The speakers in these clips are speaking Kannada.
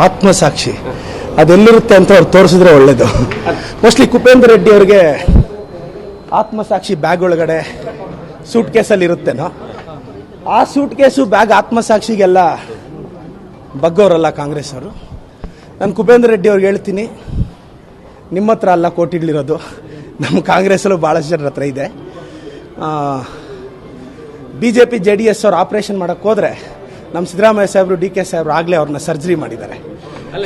ಆತ್ಮಸಾಕ್ಷಿ. ಅದೆಲ್ಲಿರುತ್ತೆ ಅಂತ ಅವ್ರು ತೋರಿಸಿದ್ರೆ ಒಳ್ಳೇದು. ಮೋಸ್ಟ್ಲಿ ಕುಪೇಂದ್ರ ರೆಡ್ಡಿ ಅವ್ರಿಗೆ ಆತ್ಮಸಾಕ್ಷಿ ಬ್ಯಾಗ್ ಒಳಗಡೆ ಸೂಟ್ ಕೇಸಲ್ಲಿ ಇರುತ್ತೇನೋ. ಆ ಸೂಟ್ ಕೇಸು ಬ್ಯಾಗ್ ಆತ್ಮಸಾಕ್ಷಿಗೆಲ್ಲ ಬಗ್ಗೋರಲ್ಲ ಕಾಂಗ್ರೆಸ್ ಅವರು. ನಾನು ಕುಪೇಂದ್ರ ರೆಡ್ಡಿ ಅವ್ರಿಗೆ ಹೇಳ್ತೀನಿ, ನಿಮ್ಮ ಹತ್ರ ಅಲ್ಲ ಕೋಟಿಗಳಿರೋದು. ನಮ್ಮ ಕಾಂಗ್ರೆಸ್ಸಲ್ಲೂ ಭಾಳಷ್ಟು ಜನರ ಹತ್ರ ಇದೆ. B J P J D S ಅವ್ರು ಆಪರೇಷನ್ ಮಾಡೋಕ್ಕೋದ್ರೆ ನಮ್ಮ ಸಿದ್ದರಾಮಯ್ಯ ಸಾಹೇಬರು ಡಿ ಕೆ ಸಾಹೇಬರು ಆಗಲೇ ಅವ್ರನ್ನ ಸರ್ಜರಿ ಮಾಡಿದ್ದಾರೆ. ಅಲ್ಲ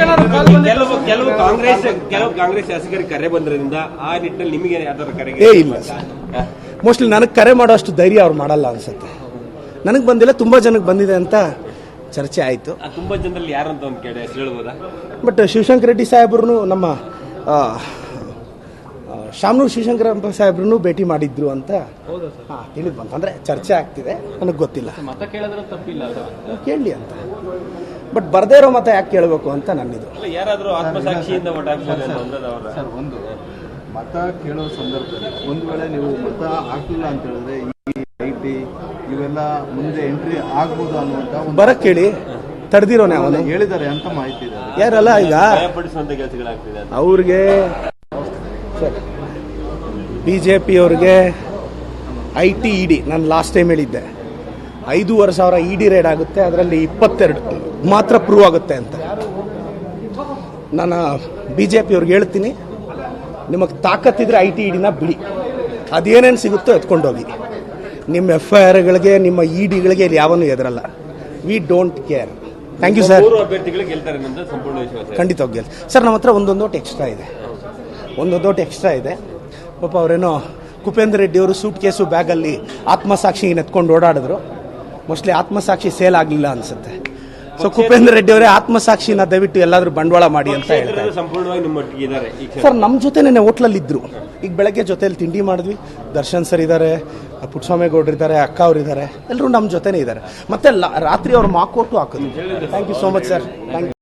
ಕೆಲವು ಕೆಲವು ಕಾಂಗ್ರೆಸ್ ಕೆಲವು ಕಾಂಗ್ರೆಸ್ ಶಾಸಕರಿಗೆ ಕರೆ ಬಂದ್ರಿಂದ ಆ ನಿಟ್ಟಿನಲ್ಲಿ ನಿಮಗೆ ಯಾವ್ದಾದ್ರು ಕರೆಗೆ ಏ ಇಲ್ಲ ಸರ್. ಮೋಸ್ಟ್ಲಿ ನನಗೆ ಕರೆ ಮಾಡೋ ಅಷ್ಟು ಧೈರ್ಯ ಅವ್ರು ಮಾಡಲ್ಲ ಅನ್ಸುತ್ತೆ. ನನಗೆ ಬಂದಿಲ್ಲ ತುಂಬ ಜನಕ್ಕೆ ಬಂದಿದೆ ಅಂತ ಚರ್ಚೆ ಆಯಿತು. ಆ ತುಂಬಾ ಜನರಲ್ಲಿ ಯಾರು ಅಂತ ಒಂದು ಕೇಳಿ ಹೇಳ್ಬೋದಾ? ಬಟ್ ಶಿವಶಂಕರ್ ರೆಡ್ಡಿ ಸಾಹೇಬ್ರು ನಮ್ಮ ಶಾಮನೂರು ಶಿವಶಂಕರ ಸಾಹೇಬ್ರು ಭೇಟಿ ಮಾಡಿದ್ರು ಅಂತ. ಹಾಂ ತಿಳಿದು ಬಂತು. ಅಂದರೆ ಚರ್ಚೆ ಆಗ್ತಿದೆ. ನನಗೆ ಗೊತ್ತಿಲ್ಲ. ಮತ ಕೇಳಿದ್ರೆ ತಪ್ಪಿಲ್ಲ ಕೇಳಲಿ ಅಂತ. ಬಟ್ ಬರದೇ ಇರೋ ಮತ ಯಾಕೆ ಕೇಳಬೇಕು ಅಂತ ನನ್ನಿದು. ಸರ್ ಒಂದು ಮತ ಕೇಳೋ ಸಂದರ್ಭದಲ್ಲಿ ಒಂದು ವೇಳೆ ನೀವು ಮತ ಹಾಕಲಿಲ್ಲ ಅಂತ ಹೇಳಿದ್ರೆ ಈ ಐ ಟಿ ಇವೆಲ್ಲ ಮುಂದೆ ಎಂಟ್ರಿ ಆಗ್ಬೋದು ಅನ್ನುವಂತ ಬರಕ್ಕೆ ಕೇಳಿ. ತಡೆದಿರೋನೆ ಅವನು. ಹೇಳಿದ್ದಾರೆ ಅಂತ ಮಾಹಿತಿ ಇದೆ. ಯಾರಲ್ಲ ಈಗ? ಅವ್ರಿಗೆ. ಅವ್ರಿಗೆ ಬಿ ಜೆ ಪಿಯವ್ರಿಗೆ ಐ ಟಿ ಇ ಡಿ ನಾನು ಲಾಸ್ಟ್ ಟೈಮ್ ಹೇಳಿದ್ದೆ. ಐದೂವರೆ ಸಾವಿರ ಇ ಡಿ ರೇಡ್ ಆಗುತ್ತೆ ಅದರಲ್ಲಿ ಇಪ್ಪತ್ತೆರಡು ಮಾತ್ರ ಪ್ರೂವ್ ಆಗುತ್ತೆ ಅಂತ. ನಾನು ಬಿ ಜೆ ಪಿಯವ್ರಿಗೆ ಹೇಳ್ತೀನಿ ನಿಮಗೆ ತಾಕತ್ತಿದ್ರೆ ಐ ಟಿ ಇ ಡಿನ ಬಿಡಿ. ಅದೇನೇನು ಸಿಗುತ್ತೋ ಎತ್ಕೊಂಡೋಗಿ. ನಿಮ್ಮ ಎಫ್ ಐ ಆರ್ಗಳಿಗೆ ನಿಮ್ಮ ಇ ಡಿಗಳಿಗೆ ಇಲ್ಲಿ ಯಾವನು ಎದುರಲ್ಲ we don't care thank you sir ಮೂರು ಹೋಗಿ ಸರ್ ನಮ್ಮ ಹತ್ರ ಒಂದೊಂದು ಓಟ್ ಎಕ್ಸ್ಟ್ರಾ ಇದೆ. ಒಂದೊಂದು ಓಟ್ ಎಕ್ಸ್ಟ್ರಾ ಇದೆ. ಪಾಪ ಅವರೇನೋ ಕುಪೇಂದ್ರ ರೆಡ್ಡಿ ಅವರು ಸೂಟ್ ಕೇಸು ಬ್ಯಾಗಲ್ಲಿ ಆತ್ಮಸಾಕ್ಷಿ ನೆತ್ಕೊಂಡು ಓಡಾಡಿದ್ರು. ಮೋಸ್ಟ್ಲಿ ಆತ್ಮಸಾಕ್ಷಿ ಸೇಲ್ ಆಗಲಿಲ್ಲ ಅನ್ಸುತ್ತೆ. ಸೊ ಕುಪೇಂದ್ರ ರೆಡ್ಡಿ ಅವರೇ ಆತ್ಮಸಾಕ್ಷಿನ ದಯವಿಟ್ಟು ಎಲ್ಲಾದರೂ ಬಂಡವಾಳ ಮಾಡಿ ಅಂತ ಹೇಳ್ತಾರೆ ಸರ್ ನಮ್ಮ ಜೊತೆ ನೆನೆ ಹೋಟ್ಲಲ್ಲಿ ಇದ್ರು. ಈಗ ಬೆಳಗ್ಗೆ ಜೊತೆಯಲ್ಲಿ ತಿಂಡಿ ಮಾಡಿದ್ವಿ. ದರ್ಶನ್ ಸರ್ ಇದ್ದಾರೆ ಪುಟ್ಟಸ್ವಾಮಿಗೌಡ್ರು ಇದ್ದಾರೆ ಅಕ್ಕ ಅವ್ರು ಇದ್ದಾರೆ. ಎಲ್ಲರೂ ನಮ್ಮ ಜೊತೆನೇ ಇದ್ದಾರೆ. ಮತ್ತೆ ರಾತ್ರಿ ಅವ್ರು ಮಾಕೋಟು ಹಾಕಿದ್ರು thank you so much sir thank you